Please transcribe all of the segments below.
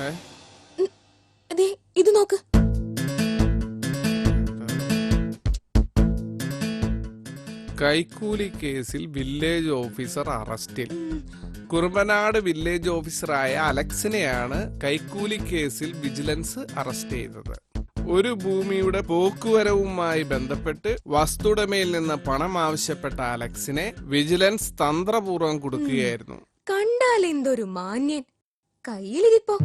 ഏ? അതെ ഇത് നോക്ക്. കൈക്കൂലി കേസിൽ വില്ലേജ് ഓഫീസർ അറസ്റ്റിൽ. കുറുമ്പനാട് വില്ലേജ് ഓഫീസറായ അലക്സിനെയാണ് കൈക്കൂലി കേസിൽ വിജിലൻസ് അറസ്റ്റ് ചെയ്തത്. ഒരു ഭൂമിയുടെ പോക്കുവരവുമായി ബന്ധപ്പെട്ട് വസ്തുടമയിൽ നിന്ന് പണം ആവശ്യപ്പെട്ട അലക്സിനെ വിജിലൻസ് തന്ത്രപൂർവം കൊടുക്കുകയായിരുന്നു. കണ്ടാൽ എന്തൊരു മാന്യൻ? കയ്യിലിരിപ്പോ.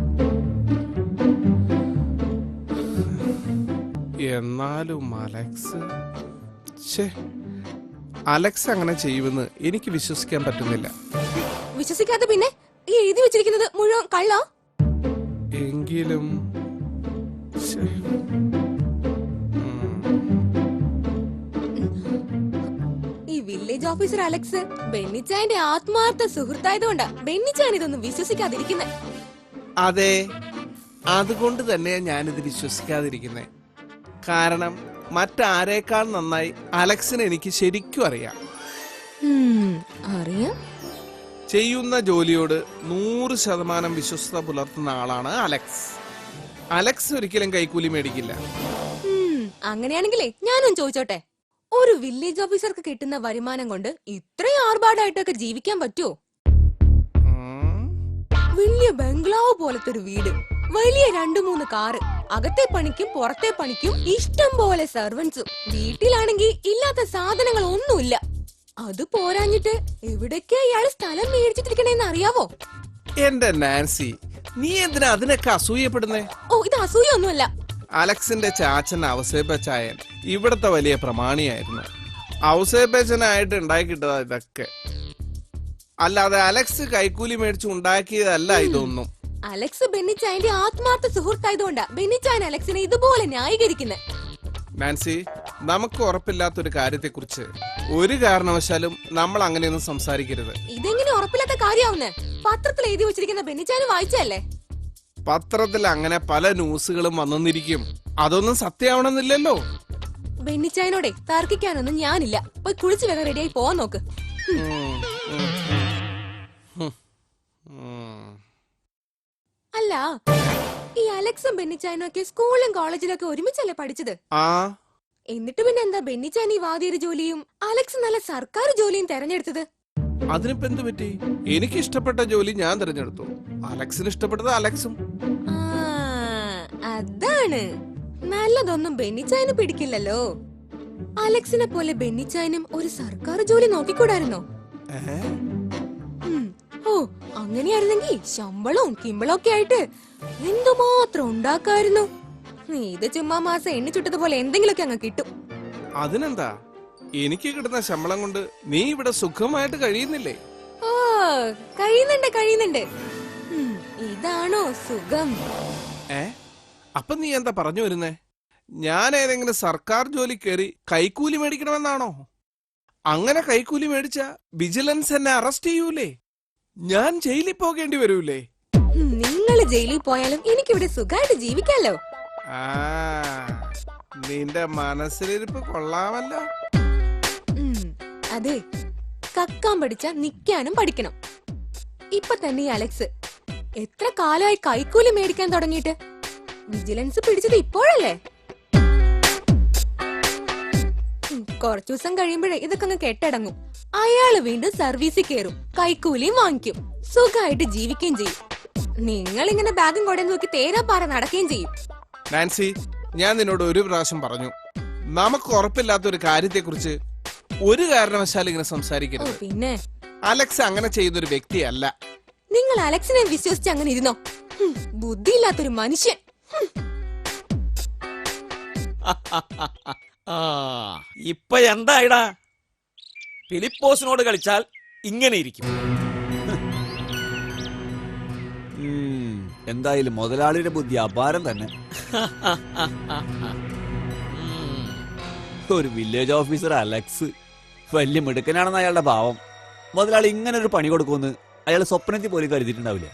എന്നാലും അലക്സ് അലക്സ് അങ്ങനെ ചെയ്യുമെന്ന് എനിക്ക് വിശ്വസിക്കാൻ പറ്റുന്നില്ല. വിശ്വസിക്കാതെ പിന്നെ ഈ എഴുതി വെച്ചിരിക്കുന്നത് മുഴുവൻ കള്ളോ? എങ്കിലും ശ്ശേ. ഓഫീസർ അലക്സ് ബെന്നിച്ചായന്റെ ആത്മാർത്ഥ സുഹൃത്തായതുകൊണ്ടാ ബെന്നിച്ചാൻ ഇതൊന്നും വിശ്വസിക്കാതിരിക്കുന്നേ. അതെ അതുകൊണ്ട് തന്നെ ഞാനിത് വിശ്വസിക്കാതിരിക്കുന്നേ. കാരണം മറ്റാരേക്കാൾ നന്നായി അലക്സിനെ എനിക്ക് ശരിക്കും അറിയാം. അറിയാം. ചെയ്യുന്ന ജോലിയോട് നൂറ് ശതമാനം വിശ്വസ്ത പുലർത്തുന്ന ആളാണ് അലക്സ്. അലക്സ് ഒരിക്കലും കൈക്കൂലി മേടിക്കില്ല. അങ്ങനെയാണെങ്കിലേ ഞാനും ചോദിച്ചോട്ടെ? ഒരു വില്ലേജ് ഓഫീസർക്ക് കിട്ടുന്ന വരുമാനം കൊണ്ട് ഇത്രയും ആർഭാടായിട്ടൊക്കെ ജീവിക്കാൻ പറ്റുമോ വലിയ ബംഗ്ലാവ് പോലത്തെ ഒരു വീട് വലിയ രണ്ടു മൂന്ന് കാറ് അകത്തെ പണിക്കും പുറത്തെ പണിക്കും ഇഷ്ടം പോലെ സെർവൻസും വീട്ടിലാണെങ്കിൽ ഇല്ലാത്ത സാധനങ്ങൾ ഒന്നുമില്ല. അത് പോരാഞ്ഞിട്ട് എവിടൊക്കെ ഇയാൾ സ്ഥലം മേടിച്ചിട്ടിരിക്കണേന്ന് അറിയാവോ? എന്റെ നാൻസി നീ എന്തിനാ അതിനൊക്കെ അസൂയപ്പെടുന്നേ? ഓ ഇത് അസൂയൊന്നുമല്ല. അലക്സിന്റെ ചാച്ചൻ ഔസേബച്ചായൻ ഇവിടത്തെ വലിയ പ്രമാണിയായിരുന്നു. ഔസേബച്ചനായിട്ട് ഉണ്ടാക്കിയിട്ടതാ ഇതൊക്കെ. അല്ലാതെ അലക്സ് കൈക്കൂലി മേടിച്ച് ഉണ്ടാക്കിയതല്ല ഇതൊന്നും. അലക്സ് ബെന്നിച്ചായന്റെ ആത്മാർത്ഥ സുഹൃത്തായതുകൊണ്ടാ ബെന്നിച്ചായൻ അലക്സിനെ ഇതുപോലെ ന്യായീകരിക്കുന്നത് നാൻസി നമുക്ക് ഉറപ്പില്ലാത്തൊരു കാര്യത്തെക്കുറിച്ച് ഒരു കാരണവശാലും നമ്മൾ അങ്ങനെയൊന്നും സംസാരിക്കരുത്. ഇതെങ്ങനെ ഉറപ്പില്ലാത്ത കാര്യമാവുന്നേ പത്രത്തിൽ എഴുതി വെച്ചിരിക്കുന്ന ബെന്നിച്ചായന് വായിച്ചല്ലേ പത്രത്തിൽ അങ്ങനെ പല ന്യൂസുകളും വന്നിരിക്കും. അതൊന്നും സത്യമാവണമെന്നില്ലല്ലോ. ബെന്നിച്ചായനോടെ തർക്കിക്കാനൊന്നും ഞാനില്ല. പോയി കുളിച്ച് വേഗം റെഡിയായി പോവാൻ നോക്ക്. അല്ല ഈ അലക്സും ബെന്നിച്ചായനും ഒക്കെ സ്കൂളിലും കോളേജിലും ഒക്കെ ഒരുമിച്ചല്ലേ പഠിച്ചത്? ആ. എന്നിട്ട് പിന്നെ എന്താ ബെന്നിച്ചാൻ ഈ വാദിയൊരു ജോലിയും അലക്സ് നല്ല സർക്കാർ ജോലിയും തെരഞ്ഞെടുത്തത്? അതിനിപ്പോ എന്ത് പറ്റി? എനിക്ക് ഇഷ്ടപ്പെട്ട ജോലി ഞാൻ തിരഞ്ഞെടുത്തു. അലക്സിന് ഇഷ്ടപ്പെട്ടത് അലക്സും. ആ, അതാണ്. നല്ലതൊന്നും ബെന്നിച്ചായന് പിടിക്കില്ലല്ലോ. അലക്സിനെ പോലെ ബെന്നിച്ചായനും ഒരു സർക്കാർ ജോലി നോക്കിക്കൂടായിരുന്നോ. ഓ അങ്ങനെയായിരുന്നെങ്കി ശമ്പളവും കിമ്പളവും ഒക്കെ ആയിട്ട് എന്തുമാത്രം ഉണ്ടാക്കായിരുന്നു? ഇത് ചുമ്മാ മാസം എണ്ണി ചുട്ടതുപോലെ എന്തെങ്കിലുമൊക്കെ അങ്ങ് കിട്ടും. അതിനെന്താ? എനിക്ക് കിട്ടുന്ന ശമ്പളം കൊണ്ട് നീ ഇവിടെ സുഖമായിട്ട് കഴിയുന്നില്ലേ? ഓ കഴിയുന്നുണ്ട് കഴിയുന്നുണ്ട്. ഇതാണോ സുഖം? ഏ? അപ്പൊ നീ എന്താ പറഞ്ഞു വരുന്നേ? ഞാൻ ഏതെങ്കിലും സർക്കാർ ജോലി കയറി കൈക്കൂലി മേടിക്കണമെന്നാണോ? അങ്ങനെ കൈക്കൂലി മേടിച്ച വിജിലൻസ് എന്നെ അറസ്റ്റ് ചെയ്യൂലേ? ഞാൻ ജയിലിൽ പോകേണ്ടി വരൂലേ? നിങ്ങൾ ജയിലിൽ പോയാലും എനിക്കിവിടെ സുഖമായിട്ട് ജീവിക്കാലോ. ആ നിന്റെ മനസ്സിലിരിപ്പ് കൊള്ളാമല്ലോ. അതെ. കക്കാൻ പഠിച്ച നിക്കാനും പഠിക്കണം. ഇപ്പൊ തന്നെ അലക്സ് എത്ര കാലമായി കൈക്കൂലി മേടിക്കാൻ തുടങ്ങിയിട്ട്? വിജിലൻസ് പിടിച്ചത് ഇപ്പോഴല്ലേ? കുറച്ചു ദിവസം കഴിയുമ്പോഴേ ഇതൊക്കെ അങ്ങ് കെട്ടടങ്ങും. അയാൾ വീണ്ടും സർവീസിൽ കയറും കൈക്കൂലിയും വാങ്ങിക്കും സുഖമായിട്ട് ജീവിക്കുകയും ചെയ്യും. നിങ്ങൾ ഇങ്ങനെ ബാഗും കൊടയും നോക്കി തേരാപ്പാറ നടക്കുകയും ചെയ്യും. നാൻസി ഞാൻ നിന്നോട് ഒരു പ്രാവശ്യം പറഞ്ഞു. നമുക്ക് ഉറപ്പില്ലാത്ത ഒരു കാര്യത്തെക്കുറിച്ച് ഒരു കാരണവശാലും ഇങ്ങനെ സംസാരിക്കുന്നു സംസാരിക്കരുത്. പിന്നെ? അലക്സ് അങ്ങനെ ചെയ്യുന്ന ഒരു വ്യക്തിയല്ല. നിങ്ങൾ അലക്സിനെ വിശ്വസിച്ച് അങ്ങനെ ഇരുന്നോ? ബുദ്ധിയില്ലാത്തൊരു മനുഷ്യൻ. ഇപ്പൊ എന്തായിടാ? ഫിലിപ്പോസിനോട് കളിച്ചാൽ ഇങ്ങനെ ഇരിക്കും. എന്തായാലും മുതലാളിയുടെ ബുദ്ധി അപാരം തന്നെ. ഒരു വില്ലേജ് ഓഫീസർ അലക്സ് വലിയ മിടുക്കനാണെന്ന് അയാളുടെ ഭാവം. മുതലാളി ഇങ്ങനെ ഒരു പണി കൊടുക്കുമെന്ന് അയാൾ സ്വപ്നത്തിൽ പോലും കരുതിയിട്ടുണ്ടാവില്ല.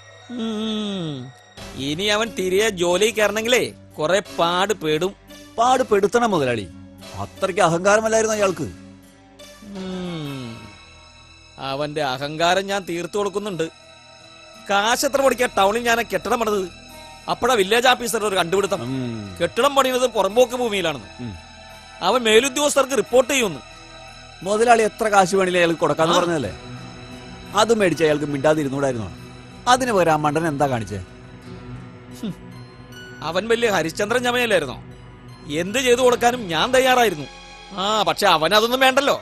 ഇനി അവൻ തിരികെ ജോലി കയറണമെങ്കിലേ കുറെ പാട് പേടും. പാട് പെടുത്തണം മുതലാളി. അത്രയ്ക്ക് അഹങ്കാരമല്ലായിരുന്നു അയാൾക്ക്. ഉം. അവന്റെ അഹങ്കാരം ഞാൻ തീർത്തു കൊടുക്കുന്നുണ്ട്. കാശ് എത്ര പഠിക്കാൻ ടൗണിൽ ഞാൻ ആ കെട്ടിടം പണിത് അപ്പഴാ വില്ലേജ് ഓഫീസറുടെ ഒരു കണ്ടുപിടുത്തം. ഉം, കെട്ടിടം പണിയുന്നത് പുറമ്പോക്ക് ഭൂമിയിലാണെന്ന്. ഉം. അവൻ മേലുദ്യോഗസ്ഥർക്ക് റിപ്പോർട്ട് ചെയ്യുന്നു. മുതലാളി എത്ര കാശ് വേണില്ല അയാൾക്ക് കൊടുക്കാന്ന് പറഞ്ഞല്ലേ പറഞ്ഞതല്ലേ? അത് മേടിച്ച് അയാൾക്ക് മിണ്ടാതിരുന്നൂടായിരുന്നു? അതിന് പകരം ആ മണ്ടൻ എന്താ കാണിച്ചേ? അവൻ വലിയ ഹരിശ്ചന്ദ്രൻ ചമയല്ലായിരുന്നോ? എന്ത് ചെയ്തു കൊടുക്കാനും ഞാൻ തയ്യാറായിരുന്നു. ആ പക്ഷെ അവൻ അതൊന്നും വേണ്ടല്ലോ.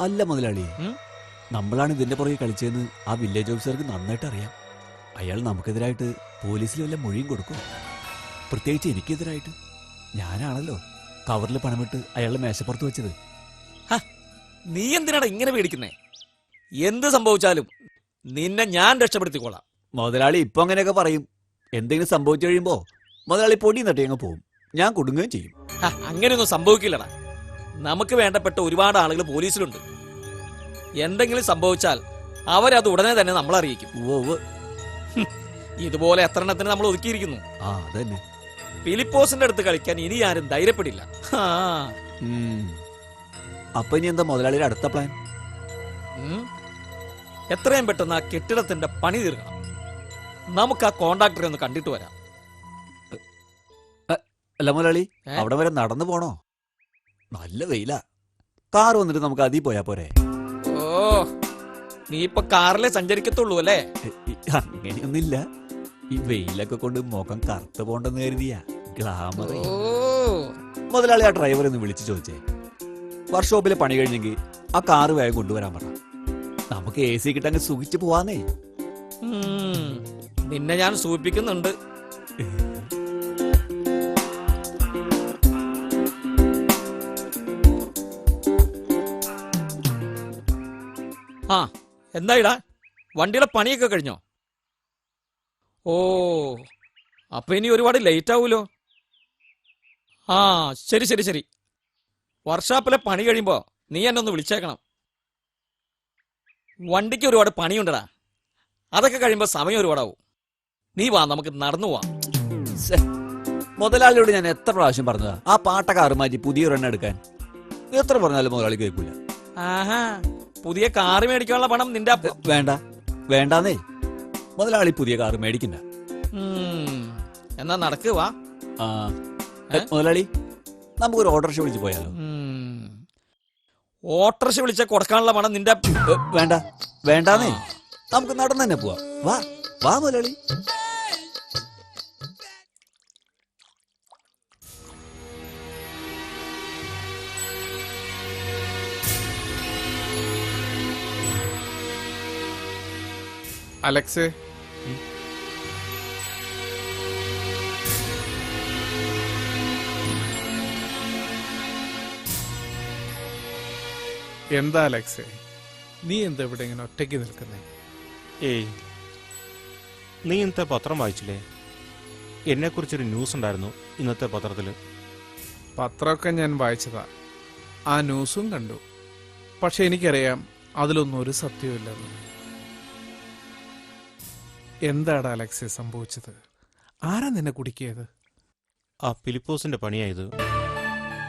അല്ല മുതലാളി ഉം? നമ്മളാണ് ഇതിന്റെ പുറകെ കളിച്ചതെന്ന് ആ വില്ലേജ് ഓഫീസർക്ക് നന്നായിട്ട് അറിയാം. അയാൾ നമുക്കെതിരായിട്ട് പോലീസിൽ വല്ല മൊഴിയും കൊടുക്കും. പ്രത്യേകിച്ച് എനിക്കെതിരായിട്ട്. ഞാനാണല്ലോ കവറിൽ പണമിട്ട് അയാളുടെ മേശപ്പുറത്ത് വെച്ചത്. നീ എന്തിനാടാ ഇങ്ങനെ പേടിക്കുന്നേ? എന്ത് സംഭവിച്ചാലും നിന്നെ ഞാൻ രക്ഷപ്പെടുത്തിക്കോളാം. മുതലാളി ഇപ്പൊ അങ്ങനെയൊക്കെ പറയും. എന്തെങ്കിലും സംഭവിച്ചു കഴിയുമ്പോ മുതലാളി പൊടി നട്ടി അങ്ങ് പോവും. ഞാൻ കുടുങ്ങുകയും ചെയ്യും. ഹ, അങ്ങനെയൊന്നും സംഭവിക്കില്ലടാ. നമുക്ക് വേണ്ടപ്പെട്ട ഒരുപാട് ആളുകൾ പോലീസിലുണ്ട്. എന്തെങ്കിലും സംഭവിച്ചാൽ അവരത് ഉടനെ തന്നെ നമ്മളെ അറിയിക്കും ഉവ്വ്. ഉവ്വ്. ഇതുപോലെ എത്ര എണ്ണത്തിന് നമ്മൾ ഒതുക്കിയിരിക്കുന്നു. ആ അതന്നെ. ഫിലിപ്പോസിന്റെ അടുത്ത് കളിക്കാൻ ഇനി ആരും ധൈര്യപ്പെടില്ല. ആ, ഉം. അപ്പൊ ഇനി എന്താ മുതലാളിയുടെ അടുത്ത പ്ലാൻ ഉം. എത്രയും പെട്ടെന്ന് ആ കെട്ടിടത്തിന്റെ പണി തീർക്കണം. നമുക്ക് ആ കോണ്ടാക്ടറെ ഒന്ന് കണ്ടിട്ട് വരാം. അല്ല മുതലാളി ഏ? അവിടെ വരെ നടന്നു പോണോ? നല്ല വെയിലാ. കാർ വന്നിട്ട് നമുക്ക് അതി പോയാ പോരെ. ഓ നീ ഇപ്പൊ കാറിലെ സഞ്ചരിക്കത്തുള്ളൂ അല്ലേ? എ, ഇ, അങ്ങനെയൊന്നുമില്ല. ഈ വെയിലൊക്കെ കൊണ്ട് മുഖം കറുത്ത് പോണ്ടെന്ന് കരുതിയാ. ഗ്ലാമർ ഓ. മുതലാളി ആ ഡ്രൈവർ ഒന്ന് വിളിച്ചു ചോദിച്ചേ. വർക്ക്ഷോപ്പിലെ പണി കഴിഞ്ഞെങ്കിൽ ആ കാറ് വേഗം കൊണ്ടുവരാൻ പറ. നമുക്ക് എ സി കിട്ടാൻ സുഖിച്ച് പോവാന്നേ. ഉം. നിന്നെ ഞാൻ സൂചിപ്പിക്കുന്നുണ്ട്. ആ എന്തായിടാ? വണ്ടിയുടെ പണിയൊക്കെ കഴിഞ്ഞോ? ഓ അപ്പൊ ഇനി ഒരുപാട് ലേറ്റ് ആവൂലോ ആ ശരി ശരി ശരി. വർഷാപ്പിലെ പണി കഴിയുമ്പോ നീ എന്നെ ഒന്ന് വിളിച്ചേക്കണം. വണ്ടിക്ക് ഒരുപാട് പണിയുണ്ടടാ. അതൊക്കെ കഴിയുമ്പോൾ സമയം ഒരുപാടാവും. നീ വാ നമുക്ക് നടന്നു പോവാം. മുതലാളിയോട് ഞാൻ എത്ര പ്രാവശ്യം പറഞ്ഞതാ? ആ പാട്ട കാറ് മാറ്റി പുതിയൊരെണ്ണം എടുക്കാൻ. എത്ര പറഞ്ഞാലും മുതലാളി കേൾക്കൂല. ആഹാ പുതിയ കാറ് മേടിക്കാനുള്ള പണം നിന്റെ വേണ്ട. വേണ്ടാന്നേ. മുതലാളി പുതിയ കാറ് മേടിക്കണ്ട. എന്നാ നടക്കുക ആ. മുതലാളി നമുക്കൊരു ഓട്ടോറിക്ഷ വിളിച്ച് പോയാലോ. ഓട്ടോറിക്ഷ വിളിച്ച കൊടുക്കാനുള്ള പണം നിന്റെ വേണ്ട. വേണ്ടാന്നേ. നമുക്ക് നടന്നു തന്നെ പോവാം. വാ വാ മുതലാളി. അലക്സേ. എന്താ അലക്സേ? നീ എന്താ ഇവിടെ ഇങ്ങനെ ഒറ്റയ്ക്ക് നിൽക്കുന്നേ? ഏയ്. നീ ഇന്നത്തെ പത്രം വായിച്ചില്ലേ? എന്നെക്കുറിച്ചൊരു ന്യൂസ് ഉണ്ടായിരുന്നു ഇന്നത്തെ പത്രത്തിൽ പത്രമൊക്കെ ഞാൻ വായിച്ചതാ. ആ ന്യൂസും കണ്ടു. പക്ഷെ എനിക്കറിയാം അതിലൊന്നും ഒരു സത്യമില്ലെന്ന് എന്താടാ അലക്സെ സംഭവിച്ചത്? ആരാ നിന്നെ കുടുക്കിയത്? ആ ഫിലിപ്പോസിന്റെ പണിയായത്.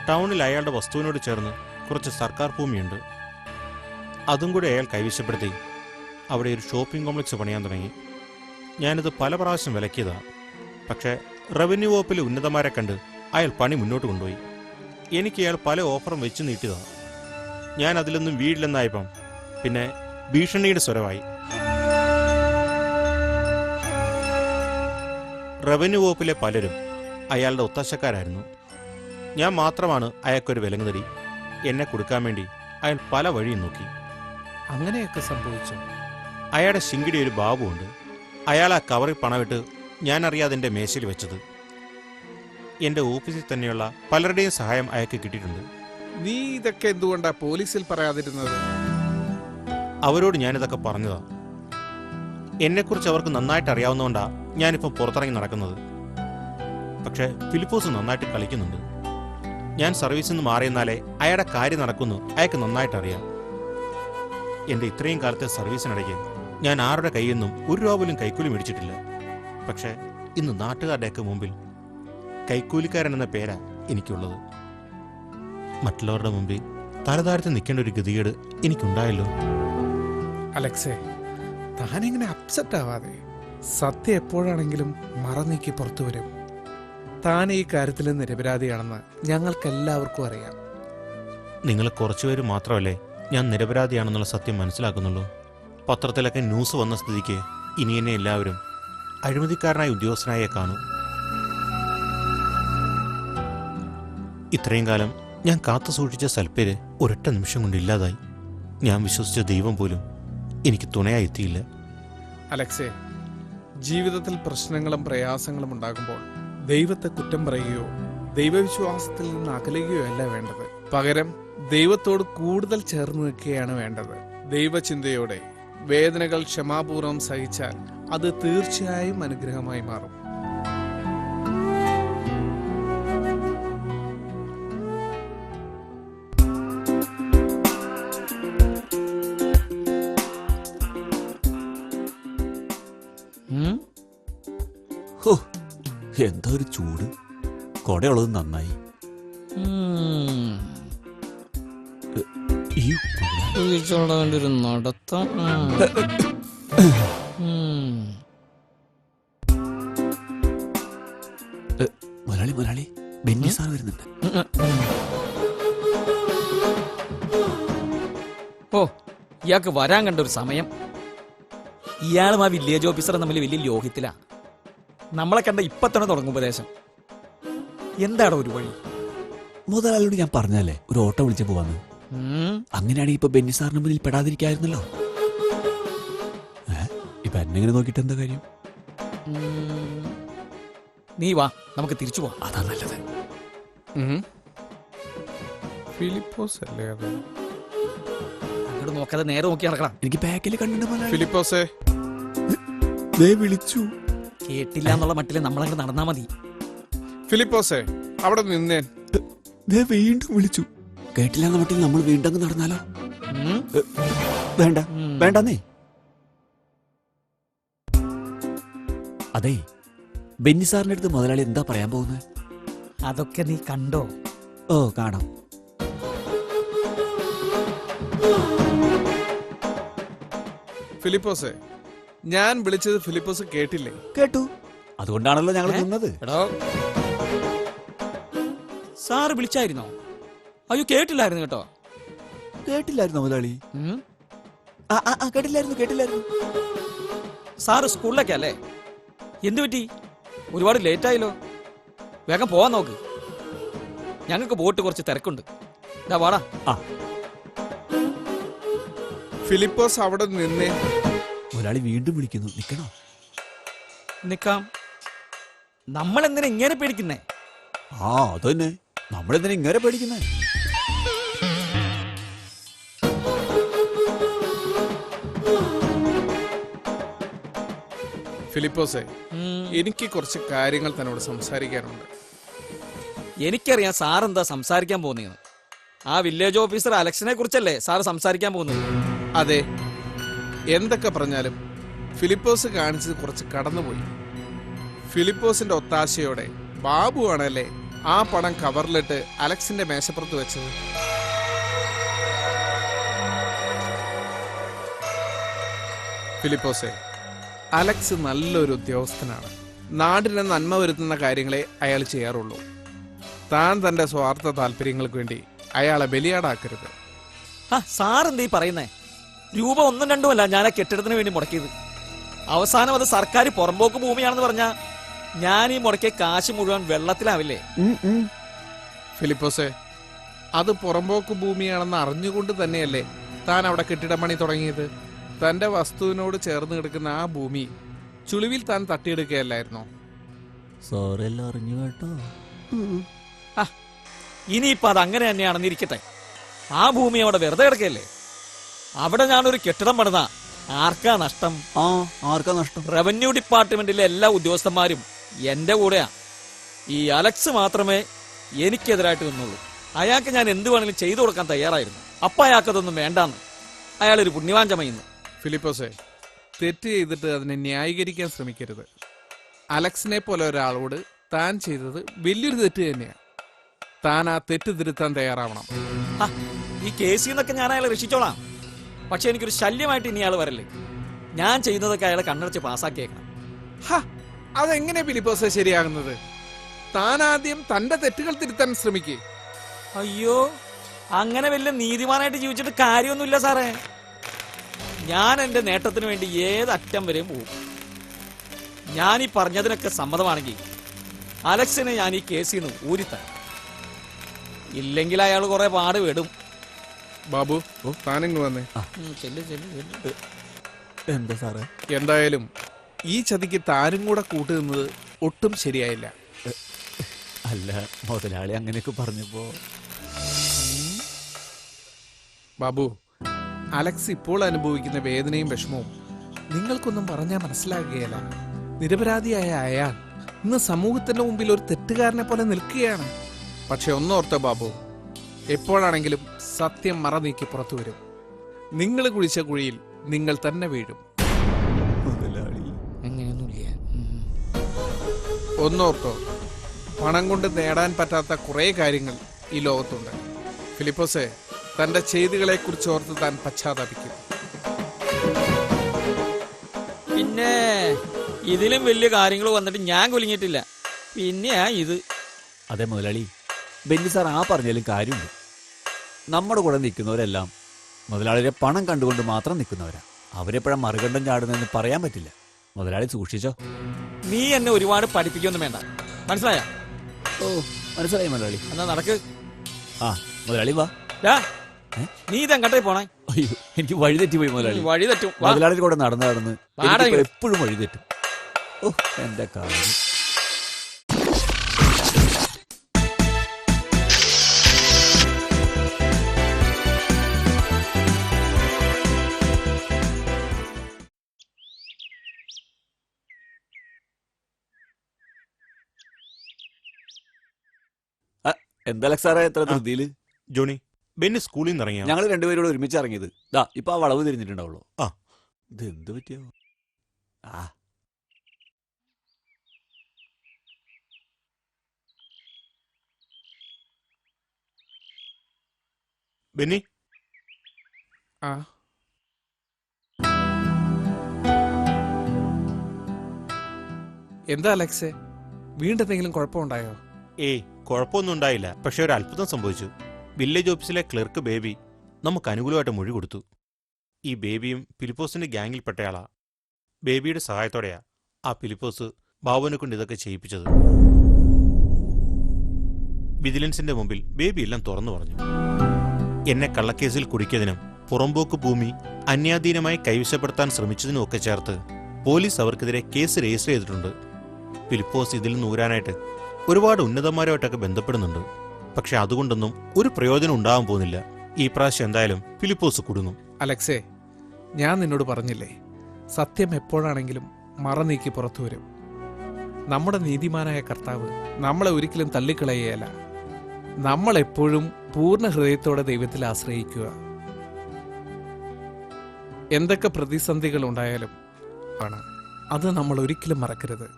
ടൗണിൽ അയാളുടെ വസ്തുവിനോട് ചേർന്ന് കുറച്ച് സർക്കാർ ഭൂമിയുണ്ട്. അതും കൂടി അയാൾ കൈവശപ്പെടുത്തി അവിടെ ഒരു ഷോപ്പിംഗ് കോംപ്ലക്സ് പണിയാൻ തുടങ്ങി. ഞാനിത് പല പ്രാവശ്യം വിലക്കിയതാണ് പക്ഷേ റവന്യൂ വകുപ്പിലെ ഉന്നതമാരെ കണ്ട് അയാൾ പണി മുന്നോട്ട് കൊണ്ടുപോയി. എനിക്ക് അയാൾ പല ഓഫറും വെച്ച് നീട്ടിയതാണ് ഞാൻ അതിലൊന്നും വീടില്ലെന്നായപ്പം പിന്നെ ഭീഷണിയുടെ സ്വരമായി. റവന്യൂ വകുപ്പിലെ പലരും അയാളുടെ ഒത്താശക്കാരായിരുന്നു. ഞാൻ മാത്രമാണ് അയാൾക്കൊരു വിലങ്ങുതടി എന്നെ കൊടുക്കാൻ വേണ്ടി അയാൾ പല വഴിയും നോക്കി. അങ്ങനെയൊക്കെ സംഭവിച്ചു. അയാളുടെ ശിങ്കിടി ഒരു ബാബുണ്ട് അയാൾ ആ കവറിൽ പണമിട്ട് ഞാൻ അറിയാതെ എന്റെ മേശയിൽ വെച്ചത്. എന്റെ ഓഫീസിൽ തന്നെയുള്ള പലരുടെയും സഹായം അയാൾക്ക് കിട്ടിയിട്ടുണ്ട്. നീ ഇതൊക്കെ എന്തുകൊണ്ടാ പോലീസിൽ പറയാതിരുന്നത്? അവരോട് ഞാനിതൊക്കെ പറഞ്ഞതാ. എന്നെക്കുറിച്ച് അവർക്ക് നന്നായിട്ട് അറിയാവുന്നതുകൊണ്ടാ ഞാനിപ്പോൾ പുറത്തിറങ്ങി നടക്കുന്നത്. പക്ഷേ ഫിലിപ്പോസ് നന്നായിട്ട് കളിക്കുന്നുണ്ട്. ഞാൻ സർവീസിൽ നിന്ന് മാറിയെന്നാലേ അയാളുടെ കാര്യം നടക്കുന്നു. അയാൾക്ക് നന്നായിട്ട് അറിയാം എന്റെ ഇത്രയും കാലത്തെ സർവീസിനിടയ്ക്ക് ഞാൻ ആരുടെ കയ്യിൽ നിന്നും ഒരു രൂപ പോലും കൈക്കൂലി മേടിച്ചിട്ടില്ല. പക്ഷേ ഇന്ന് നാട്ടുകാരുടെയൊക്കെ മുമ്പിൽ കൈക്കൂലിക്കാരൻ എന്ന പേരാ എനിക്കുള്ളത്. മറ്റുള്ളവരുടെ മുമ്പിൽ തലതാരത്തിൽ നിൽക്കേണ്ട ഒരു ഗതികേട് എനിക്കുണ്ടായല്ലോ. അലക്സേ താനിങ്ങനെ അപ്സെറ്റ് ആവാതെ സത്യം എപ്പോഴാണെങ്കിലും മറന്നീക്കി പുറത്തു വരും. താൻ ഈ കാര്യത്തിൽ നിരപരാധിയാണെന്ന് ഞങ്ങൾക്കെല്ലാവർക്കും അറിയാം. നിങ്ങൾ കുറച്ചുപേര് മാത്രമല്ലേ ഞാൻ നിരപരാധിയാണെന്നുള്ള സത്യം മനസ്സിലാക്കുന്നുള്ളൂ? പത്രത്തിലൊക്കെ ന്യൂസ് വന്ന സ്ഥിതിക്ക് ഇനി എന്നെ എല്ലാവരും അഴിമതിക്കാരനായ ഉദ്യോഗസ്ഥനായേ കാണൂ. ഇത്രയും കാലം ഞാൻ കാത്തു സൂക്ഷിച്ച സൽപ്പേര് ഒരൊറ്റ നിമിഷം കൊണ്ട് ഇല്ലാതായി. ഞാൻ വിശ്വസിച്ച ദൈവം പോലും എനിക്ക് തുണയായി എത്തിയില്ല. അലക്സേ ജീവിതത്തിൽ പ്രശ്നങ്ങളും പ്രയാസങ്ങളും ഉണ്ടാകുമ്പോൾ ദൈവത്തെ കുറ്റം പറയുകയോ ദൈവവിശ്വാസത്തിൽ നിന്ന് അകലുകയോ അല്ല വേണ്ടത്. പകരം ദൈവത്തോട് കൂടുതൽ ചേർന്ന് നിൽക്കുകയാണ് വേണ്ടത്. ദൈവചിന്തയോടെ വേദനകൾ ക്ഷമാപൂർവം സഹിച്ചാൽ അത് തീർച്ചയായും അനുഗ്രഹമായി മാറും. എന്താ ഒരു ചൂട്? കൊടയുള്ളത് നന്നായി. മലയാളി ഒരു നടത്തം. മുതലാളി ബെന്നി സാർ വരുന്നുണ്ട്. ഓ ഇയാൾക്ക് വരാൻ കണ്ട ഒരു സമയം. ഇയാളും ആ വില്ലേജ് ഓഫീസറും തമ്മിൽ വലിയ ലോഹിത്തിലാ നമ്മളെ കണ്ട ഇപ്പൊ തന്നെ തുടങ്ങും ഉപദേശം. എന്താണ് ഒരു വഴി? മുതലാളിയോട് ഞാൻ പറഞ്ഞല്ലേ ഒരു ഓട്ടോ വിളിച്ച പോവാന്ന് അങ്ങനെയാണ് അങ്ങനെയാണെങ്കിൽ ഇപ്പൊ ബെന്നി സാറിന് മുന്നിൽ പെടാതിരിക്കായിരുന്നല്ലോ? ഇപ്പൊ എന്നെങ്ങനെ നോക്കിട്ട് എന്താ കാര്യം? നീ വാ നമുക്ക് തിരിച്ചു പോവാം. അതാ നല്ലത്. ഫിലിപ്പോസ് അല്ലേ അത്? അങ്ങോട്ട് നോക്കാതെ നേരെ നോക്കി നടക്കണം. എനിക്ക് ബാക്കിൽ കണ്ടിട്ട് ഫിലിപ്പോസേ. ദേ വിളിച്ചു. കേട്ടില്ല എന്നുള്ള മട്ടിൽ നമ്മളങ്ങോട്ട് നടന്നാ മതി. ഫിലിപ്പോസേ അവിടെ നിന്നേ. ദേ വീണ്ടും വിളിച്ചു. കേട്ടില്ല എന്ന മട്ടിൽ നമ്മൾ വീണ്ടും അങ്ങ് നടന്നാലോ? ഉം. വേണ്ട. വേണ്ടെന്നേ. അതെ ബെന്നി സാറിന്റെ അടുത്ത് മുതലാളി എന്താ പറയാൻ പോകുന്നത് അതൊക്കെ നീ കണ്ടോ? ഓ കാണാം. ഫിലിപ്പോസേ ഞാൻ വിളിച്ചത് ഫിലിപ്പസ് കേട്ടില്ലേ? കേട്ടു. അതുകൊണ്ടാണല്ലോ ഞങ്ങൾ തിന്നത് നിന്നത്. എടോ. സാറ് വിളിച്ചായിരുന്നോ? അയ്യോ കേട്ടില്ലായിരുന്നു കേട്ടോ. കേട്ടില്ലായിരുന്നു മുതലാളി? ഉം. ആ ആ, ആ കേട്ടില്ലായിരുന്നു കേട്ടില്ലായിരുന്നു. സാറ് സ്കൂളിലൊക്കെ അല്ലേ? എന്തു പറ്റി? ഒരുപാട് ലേറ്റ് ആയല്ലോ വേഗം പോവാൻ നോക്ക്. ഞങ്ങൾക്ക് ബോട്ട് കുറച്ച് തിരക്കുണ്ട്. ഇതാ വാടാ. ആ. ഫിലിപ്പോസ് അവിടെ നിന്നേ. മുതലാളി വീണ്ടും വിളിക്കുന്നു. നിക്കണോ? നിക്കാം. നമ്മൾ എന്തിനാ ഇങ്ങനെ പേടിക്കുന്നേ? ആ അതന്നെ. നമ്മൾ നമ്മളെന്തിനാ ഇങ്ങനെ പേടിക്കുന്നേ? ഫിലിപ്പോസേ. എനിക്ക് കുറച്ച് കാര്യങ്ങൾ തന്നോട് സംസാരിക്കാനുണ്ട്. എനിക്കറിയാം സാർ എന്താ സംസാരിക്കാൻ പോകുന്നത് ആ വില്ലേജ് ഓഫീസർ അലക്സിനെ കുറിച്ചല്ലേ സാർ സംസാരിക്കാൻ പോകുന്നത്? അതെ. എന്തൊക്കെ പറഞ്ഞാലും ഫിലിപ്പോസ് കാണിച്ചത് കുറച്ച് കടന്നുപോയി. ഫിലിപ്പോസിന്റെ ഒത്താശയോടെ ബാബു ആണല്ലേ ആ പണം കവറിലിട്ട് അലക്സിന്റെ മേശപ്പുറത്ത് വെച്ചത്? ഫിലിപ്പോസെ അലക്സ് നല്ലൊരു ഉദ്യോഗസ്ഥനാണ്. നാടിന് നന്മ വരുത്തുന്ന കാര്യങ്ങളെ അയാൾ ചെയ്യാറുള്ളൂ. താൻ തന്റെ സ്വാർത്ഥ താല്പര്യങ്ങൾക്ക് വേണ്ടി അയാളെ ബലിയാടാക്കരുത്. എന്തീ പറയുന്നേ? രൂപ ഒന്നും രണ്ടുമല്ല ഞാൻ ആ കെട്ടിടത്തിന് വേണ്ടി മുടക്കിയത്. അവസാനം അത് സർക്കാർ പുറമ്പോക്ക് ഭൂമിയാണെന്ന് പറഞ്ഞാ ഞാൻ ഈ മുടക്കിയ കാശ് മുഴുവൻ വെള്ളത്തിലാവില്ലേ? ഫിലിപ്പോസെ അത് പുറമ്പോക്ക് ഭൂമിയാണെന്ന് അറിഞ്ഞുകൊണ്ട് തന്നെയല്ലേ താൻ അവിടെ കെട്ടിടപ്പണി തുടങ്ങിയത്? തന്റെ വസ്തുവിനോട് ചേർന്ന് കിടക്കുന്ന ആ ഭൂമി ചുളിവിൽ താൻ തട്ടിയെടുക്കുകയല്ലായിരുന്നോ? സോറെല്ലാം അറിഞ്ഞു കേട്ടോ. ഇനിയിപ്പോ അത് അങ്ങനെ തന്നെയാണെന്നിരിക്കട്ടെ. ആ ഭൂമി അവിടെ വെറുതെ കിടക്കല്ലേ അവിടെ ഞാനൊരു കെട്ടിടം പണിത. ആർക്കാ നഷ്ടം? ആ ആർക്കാ നഷ്ടം? റവന്യൂ ഡിപ്പാർട്ട്മെന്റിലെ എല്ലാ ഉദ്യോഗസ്ഥന്മാരും എന്റെ കൂടെയാ. ഈ അലക്സ് മാത്രമേ എനിക്കെതിരായിട്ട് നിന്നുള്ളൂ. അയാൾക്ക് ഞാൻ എന്ത് വേണമെങ്കിലും ചെയ്തു കൊടുക്കാൻ തയ്യാറായിരുന്നു. അപ്പ അയാൾക്കതൊന്നും വേണ്ടാന്ന്. അയാളൊരു പുണ്യവാൻ ചമയുന്നു. ഫിലിപ്പോസേ തെറ്റ് ചെയ്തിട്ട് അതിനെ ന്യായീകരിക്കാൻ ശ്രമിക്കരുത്. അലക്സിനെ പോലെ ഒരാളോട് താൻ ചെയ്തത് വലിയൊരു തെറ്റ് തന്നെയാണ് താൻ ആ തെറ്റ് തിരുത്താൻ തയ്യാറാവണം. ആ, ഈ കേസിൽ നിന്നൊക്കെ ഞാൻ അയാളെ രക്ഷിച്ചോളാം. പക്ഷെ എനിക്കൊരു ശല്യമായിട്ട് ഇനി അയാൾ വരല്ലേ? ഞാൻ ചെയ്യുന്നതൊക്കെ അയാളെ കണ്ണടച്ച് പാസ്സാക്കിയേക്കണം. അതെങ്ങനെ ഫിലിപ്പോസേ ശരിയാകുന്നത്? താൻ ആദ്യം തന്റെ തെറ്റുകൾ തിരുത്താൻ ശ്രമിക്കേ. അയ്യോ അങ്ങനെ വലിയ നീതിമാനായിട്ട് ജീവിച്ചിട്ട് കാര്യമൊന്നുമില്ല സാറേ. ഞാൻ എന്റെ നേട്ടത്തിന് വേണ്ടി ഏത് അറ്റം വരെയും പോകും. ഞാൻ ഈ പറഞ്ഞതിനൊക്കെ സമ്മതമാണെങ്കിൽ അലക്സിനെ ഞാൻ ഈ കേസിൽ നിന്ന് ഊരിത്തരാം ഇല്ലെങ്കിൽ അയാൾ കുറെ പാട് വിടും. ബാബു താനിങ് വന്നേ. എന്താ സാറേ? എന്തായാലും ഈ ചതിക്ക് താനും കൂടെ കൂട്ടുന്നത് ഒട്ടും ശരിയായില്ല. അല്ല മുതലാളി അങ്ങനെയൊക്കെ പറഞ്ഞപ്പോ. ബാബു അലക്സ് ഇപ്പോൾ അനുഭവിക്കുന്ന വേദനയും വിഷമവും നിങ്ങൾക്കൊന്നും പറഞ്ഞാൽ മനസ്സിലാകുകയില്ല. നിരപരാധിയായ അയാൾ ഇന്ന് സമൂഹത്തിന്റെ മുമ്പിൽ ഒരു തെറ്റുകാരനെ പോലെ നിൽക്കുകയാണ്. പക്ഷെ ഒന്നോർത്ത ബാബു എപ്പോഴാണെങ്കിലും സത്യം മറ നീക്കി പുറത്തു വരും. നിങ്ങൾ കുഴിച്ച കുഴിയിൽ നിങ്ങൾ തന്നെ വീഴും. അങ്ങനെയൊന്നുമില്ല. ഒന്നോർത്തോ പണം കൊണ്ട് നേടാൻ പറ്റാത്ത കുറേ കാര്യങ്ങൾ ഈ ലോകത്തുണ്ട്. ഫിലിപ്പോസെ തന്റെ ചെയ്തികളെ കുറിച്ച് ഓർത്ത് താൻ പശ്ചാത്തപിക്കും. പിന്നെ ഇതിലും വലിയ കാര്യങ്ങൾ വന്നിട്ട് ഞാൻ കുലുങ്ങിയിട്ടില്ല. പിന്നെയാ ഇത്. അതെ മുതലാളി ബെന്നി സാർ ആ പറഞ്ഞാലും കാര്യമുണ്ട്. നമ്മുടെ കൂടെ നിൽക്കുന്നവരെല്ലാം മുതലാളിയുടെ പണം കണ്ടുകൊണ്ട് മാത്രം നിൽക്കുന്നവരാ. അവരെപ്പോഴാ മറുകണ്ഠം ചാടുന്നതെന്ന് പറയാൻ പറ്റില്ല. മുതലാളി സൂക്ഷിച്ചോ. നീ എന്നെ ഒരുപാട് പഠിപ്പിക്കൊന്നും വേണ്ട. മനസ്സിലായ? ഓ മനസ്സിലായി മുതലാളി. എന്നാ നടക്ക്. ആ മുതലാളി വാ. ഡാ? നീ ഇതെങ്ങട്ടെ പോണേ? അയ്യോ എനിക്ക് വഴി തെറ്റി പോയി മുതലാളി. വഴി തെറ്റും. വാ. മുതലാളിയുടെ കൂടെ നടന്ന് നടന്ന് വാടാ എപ്പോഴും വഴി തെറ്റും. ഓ എന്റെ കാര്യം. എന്താ സാറേ എത്ര ധൃതിയിൽ? ജോണി ബെന്നി സ്കൂളിൽ നിന്ന് ഇറങ്ങിയ? ഞങ്ങൾ രണ്ടുപേരോട് ഒരുമിച്ച് ഇറങ്ങിയത് ദാ ഇപ്പൊ ആ വളവ് തിരിഞ്ഞിട്ടുണ്ടാവുള്ളൂ. ആ. ഇത് എന്ത് പറ്റിയോ? ആ. ബെന്നി? ആ. എന്താ അലക്സേ? വീണ്ടെന്തെങ്കിലും കുഴപ്പമുണ്ടായോ? ഏയ് കുഴപ്പമൊന്നും ഉണ്ടായില്ല. പക്ഷെ ഒരു അത്ഭുതം സംഭവിച്ചു. വില്ലേജ് ഓഫീസിലെ ക്ലർക്ക് ബേബി നമുക്ക് അനുകൂലമായിട്ട് മൊഴി കൊടുത്തു. ഈ ബേബിയും ഫിലിപ്പോസിന്റെ ഗ്യാങ്ങിൽപ്പെട്ടയാളാ ബേബിയുടെ സഹായത്തോടെയാ ആ ഫിലിപ്പോസ് ബാബുവിനെ കൊണ്ട് ഇതൊക്കെ ചെയ്യിപ്പിച്ചത്. വിജിലൻസിന്റെ മുമ്പിൽ ബേബി എല്ലാം തുറന്നു പറഞ്ഞു. എന്നെ കള്ളക്കേസിൽ കുടിക്കിയതിനും പുറമ്പോക്ക് ഭൂമി അന്യാധീനമായി കൈവശപ്പെടുത്താൻ ശ്രമിച്ചതിനും ഒക്കെ ചേർത്ത് പോലീസ് അവർക്കെതിരെ കേസ് രജിസ്റ്റർ ചെയ്തിട്ടുണ്ട്. ഫിലിപ്പോസ് ഇതിൽ നിന്ന് ഊരാനായിട്ട് ഒരുപാട് ഉന്നതന്മാരുമായിട്ടൊക്കെ ബന്ധപ്പെടുന്നുണ്ട്. പക്ഷെ അതുകൊണ്ടൊന്നും ഒരു പ്രയോജനം ഉണ്ടാവാൻ പോകുന്നില്ല. ഈ പ്രാവശ്യം എന്തായാലും ഫിലിപ്പോസ് കുടുങ്ങും അലക്സേ ഞാൻ നിന്നോട് പറഞ്ഞില്ലേ സത്യം എപ്പോഴാണെങ്കിലും മറ നീക്കി പുറത്തു വരും. നമ്മുടെ നീതിമാനായ കർത്താവ് നമ്മളെ ഒരിക്കലും തള്ളിക്കളയുകയല്ല. നമ്മളെപ്പോഴും പൂർണ ഹൃദയത്തോടെ ദൈവത്തിൽ ആശ്രയിക്കുക. എന്തൊക്കെ പ്രതിസന്ധികൾ ഉണ്ടായാലും ആണ്. അത് നമ്മൾ ഒരിക്കലും മറക്കരുത്.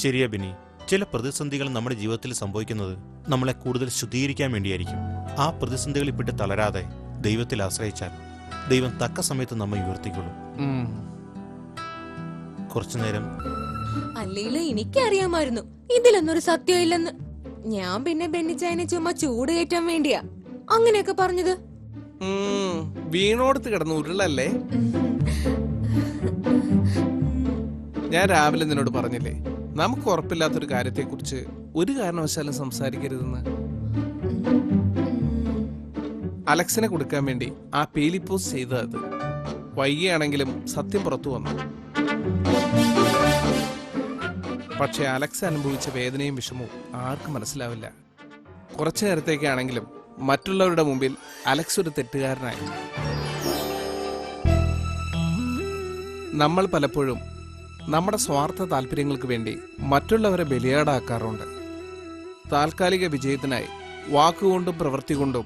ശരിയാ ബിനി ചില പ്രതിസന്ധികൾ നമ്മുടെ ജീവിതത്തിൽ സംഭവിക്കുന്നത് നമ്മളെ കൂടുതൽ ശുദ്ധീകരിക്കാൻ വേണ്ടിയായിരിക്കും. ആ പ്രതിസന്ധികൾ ഇപ്പിട്ട് തളരാതെ ദൈവത്തിൽ ആശ്രയിച്ചാൽ ദൈവം തക്ക സമയത്ത് നമ്മെ ഉയർത്തിക്കൊള്ളും. കുറച്ചു നേരം. അല്ലെങ്കിലും എനിക്കറിയാമായിരുന്നു. ഇതിലൊന്നൊരു സത്യം ഇല്ലെന്ന് ഞാൻ പിന്നെ ബെന്നിച്ചായനെ ചുമ്മാ ചൂട് കയറ്റാൻ വേണ്ടിയാ. അങ്ങനെയൊക്കെ പറഞ്ഞത്. വീണോടത്ത് കിടന്ന ഉരുളല്ലേ? ഞാൻ രാവിലെ നിന്നോട് പറഞ്ഞില്ലേ നമുക്ക് ഉറപ്പില്ലാത്തൊരു കാര്യത്തെക്കുറിച്ച് ഒരു കാരണവശാലും സംസാരിക്കരുതെന്ന്. അലക്സിനെ കൊടുക്കാൻ വേണ്ടി ആ പേലിപ്പോസ് ചെയ്തത് വൈകിയാണെങ്കിലും സത്യം പുറത്തു വന്നു. പക്ഷേ അലക്സ് അനുഭവിച്ച വേദനയും വിഷമവും ആർക്കും മനസ്സിലാവില്ല. കുറച്ചു നേരത്തേക്കാണെങ്കിലും മറ്റുള്ളവരുടെ മുമ്പിൽ അലക്സ് ഒരു തെറ്റുകാരനായി. നമ്മൾ പലപ്പോഴും നമ്മുടെ സ്വാർത്ഥ താല്പര്യങ്ങൾക്ക് വേണ്ടി മറ്റുള്ളവരെ ബലിയാടാക്കാറുണ്ട്. താൽക്കാലിക വിജയത്തിനായി വാക്കുകൊണ്ടും പ്രവൃത്തി കൊണ്ടും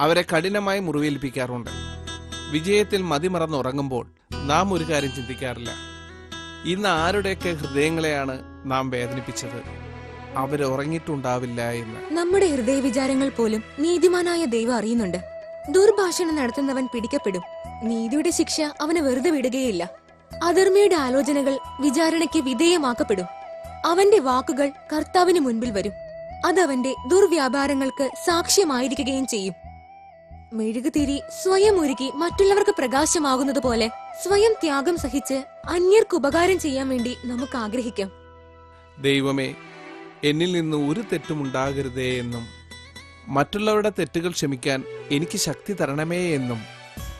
അവരെ കഠിനമായി മുറിവേൽപ്പിക്കാറുണ്ട്. വിജയത്തിൽ മതിമറന്നുറങ്ങുമ്പോൾ നാം ഒരു കാര്യം ചിന്തിക്കാറില്ല. ഇന്ന് ആരുടെയൊക്കെ ഹൃദയങ്ങളെയാണ് നാം വേദനിപ്പിച്ചത്? അവരുറങ്ങിയിട്ടുണ്ടാവില്ല എന്ന്. നമ്മുടെ ഹൃദയ വിചാരങ്ങൾ പോലും നീതിമാനായ ദൈവം അറിയുന്നുണ്ട്. ദുർഭാഷണം നടത്തുന്നവൻ പിടിക്കപ്പെടും. നീതിയുടെ ശിക്ഷ അവന് വെറുതെ വിടുകയില്ല. അധർമ്മയുടെ ആലോചനകൾ വിചാരണയ്ക്ക് വിധേയമാക്കപ്പെടും. അവന്റെ വാക്കുകൾ കർത്താവിന് മുൻപിൽ വരും. അതവന്റെ ദുർവ്യാപാരങ്ങൾക്ക് സാക്ഷ്യമായിരിക്കുകയും ചെയ്യും. മെഴുകുതിരി സ്വയം ഒരുക്കി മറ്റുള്ളവർക്ക് പ്രകാശമാകുന്നത് പോലെ സ്വയം ത്യാഗം സഹിച്ച് അന്യർക്ക് ഉപകാരം ചെയ്യാൻ വേണ്ടി നമുക്ക് ആഗ്രഹിക്കാം. ദൈവമേ എന്നിൽ നിന്ന് ഒരു തെറ്റും ഉണ്ടാകരുതേ എന്നും മറ്റുള്ളവരുടെ തെറ്റുകൾ ക്ഷമിക്കാൻ എനിക്ക് ശക്തി തരണമേ എന്നും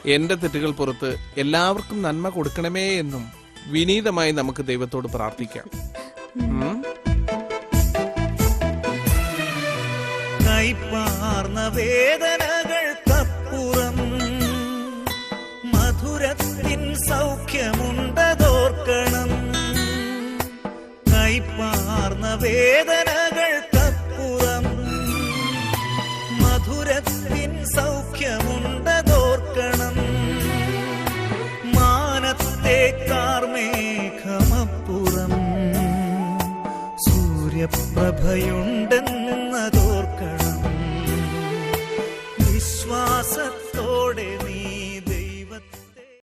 എന്റെ തെറ്റുകൾ പുറത്ത് എല്ലാവർക്കും നന്മ കൊടുക്കണമേ എന്നും വിനീതമായി നമുക്ക് ദൈവത്തോട് പ്രാർത്ഥിക്കാം? കൈപ്പാർന്ന വേദനകൾക്കപ്പുറം മധുരത്തിൻ സൗഖ്യമുണ്ടതോർക്കണം. കൈപ്പാർന്ന വേദനകൾക്കപ്പുറം സൂര്യപ്രഭയുണ്ടെന്നതോർക്കണം